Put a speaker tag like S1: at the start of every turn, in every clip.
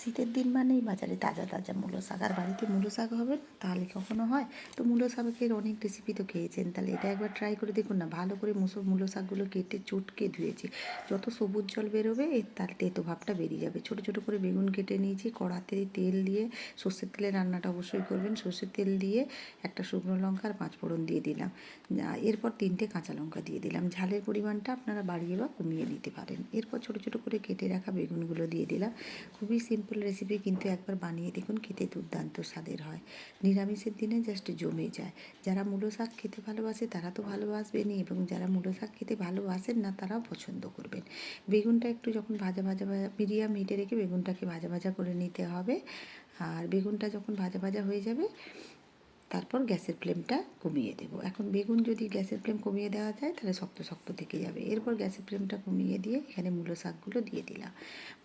S1: শীতের দিন মানেই বাজারে তাজা তাজা মূলো শাক। আর বাড়িতে মূলো শাক হবে না, তাহলে কখনো হয়? তো মূলো শাকের অনেক রেসিপি তো খেয়েছেন, তাহলে এটা একবার ট্রাই করে দেখুন না। ভালো করে মুসো, মূলো শাকগুলো কেটে চটকে ধুয়েছি। যত সবুজ জল বেরোবে তার তেতো ভাবটা বেরিয়ে যাবে। ছোটো ছোটো করে বেগুন কেটে নিয়েছি, কড়াতে তেল দিয়ে সর্ষের তেলে রান্নাটা অবশ্যই করবেন। সর্ষের তেল দিয়ে একটা শুকনো লঙ্কা আর পাঁচ ফোড়ন দিয়ে দিলাম। এরপর তিনটে কাঁচা লঙ্কা দিয়ে দিলাম। ঝালের পরিমাণটা আপনারা বাড়িয়ে বা কমিয়ে নিতে পারেন। এরপর ছোটো ছোটো করে কেটে রাখা বেগুনগুলো দিয়ে দিলাম। খুবই সিম্পল রেসিপি কিন্তু একবার বানিয়ে দেখুন খেতে দুর্দান্ত স্বাদের হয়। নিরামিষের দিনে জাস্ট জমে যায়। যারা মূলো শাক খেতে ভালোবাসে তারা তো ভালোবাসবেনই এবং যারা মূলো শাক খেতে ভালোবাসেন না তারাও পছন্দ করবেন। বেগুনটা একটু যখন ভাজা ভাজা ভাজা মিডিয়াম হিটে রেখে বেগুনটাকে ভাজা ভাজা করে নিতে হবে। আর বেগুনটা যখন ভাজা ভাজা হয়ে যাবে, তারপর গ্যাসের ফ্লেমটা কমিয়ে দেবো। এখন বেগুন যদি গ্যাসের ফ্লেম কমিয়ে দেওয়া যায়, তাহলে শক্ত শক্ত থেকে যাবে। এরপর গ্যাসের ফ্লেমটা কমিয়ে দিয়ে এখানে মূলো শাকগুলো দিয়ে দিলাম।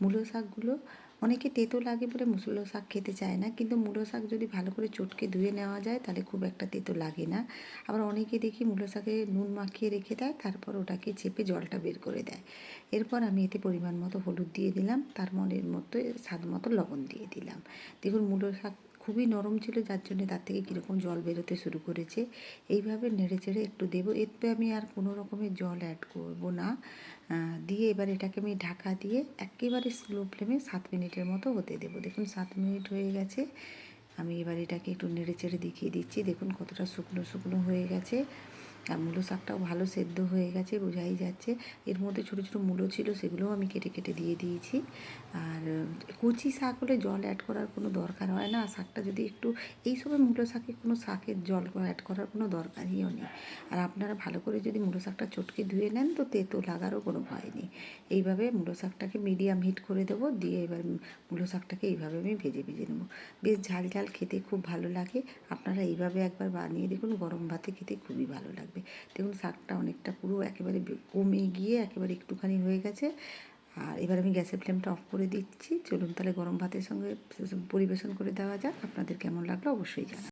S1: মূলো শাকগুলো অনেকে তেতো লাগে বলে মুসলো শাক খেতে চায় না, কিন্তু মুলো শাক যদি ভালো করে চটকে ধুয়ে নেওয়া যায়, তাহলে খুব একটা তেতো লাগে না। আবার অনেকে দেখি মুলো শাকে নুন মাখিয়ে রেখে দেয়, তারপর ওটাকে চেপে জলটা বের করে দেয়। এরপর আমি এতে পরিমাণ মতো হলুদ দিয়ে দিলাম, তার মনের মতো, স্বাদ মতো লবণ দিয়ে দিলাম। দেখুন মুলো শাক খুবই নরম ছিল, যার জন্য তার থেকে কীরকম জল বেরোতে শুরু করেছে। এইভাবে নেড়ে চেড়ে একটু দেবো। এতে আমি আর কোনো রকমের জল অ্যাড করব না। দিয়ে এবার এটাকে আমি ঢাকা দিয়ে একেবারে স্লো ফ্লেমে সাত মিনিটের মতো হতে দেবো। দেখুন, সাত মিনিট হয়ে গেছে। আমি এবার এটাকে একটু নেড়ে চেড়ে দেখিয়ে দিচ্ছি। দেখুন, কতটা শুকনো শুকনো হয়ে গেছে। আর মূলো শাকটাও ভালো সেদ্ধ হয়ে গেছে, বোঝাই যাচ্ছে। এর মধ্যে ছোটো ছোটো মূলো ছিল, সেগুলোও আমি কেটে কেটে দিয়ে দিয়েছি। আর কুচি শাক হলে জল অ্যাড করার কোনো দরকার হয় না। শাকটা যদি একটু, এই সময় মূলো শাকে কোনো শাকের জল অ্যাড করার কোনো দরকারইও নেই। আর আপনারা ভালো করে যদি মূলো শাকটা চটকে ধুয়ে নেন, তো তেতো লাগারও কোনো ভয় নেই। এইভাবে মূলো শাকটাকে মিডিয়াম হিট করে দেবো, দিয়ে এবার মূলো শাকটাকে এইভাবে আমি ভেজে ভেজে নেব। বেশ ঝাল ঝাল খেতে খুব ভালো লাগে। আপনারা এইভাবে একবার বানিয়ে দেখুন, গরম ভাতে খেতে খুবই ভালো লাগবে দেখুন, শাকটা অনেকটা পুরো একেবারে কমে গিয়ে একেবারে একটুখানি হয়ে গেছে। আর এবার আমি গ্যাসের ফ্লেমটা অফ করে দিচ্ছি। চলুন তাহলে গরম ভাতের সঙ্গে পরিবেশন করে দেওয়া যাক। আপনাদের কেমন লাগল অবশ্যই জানান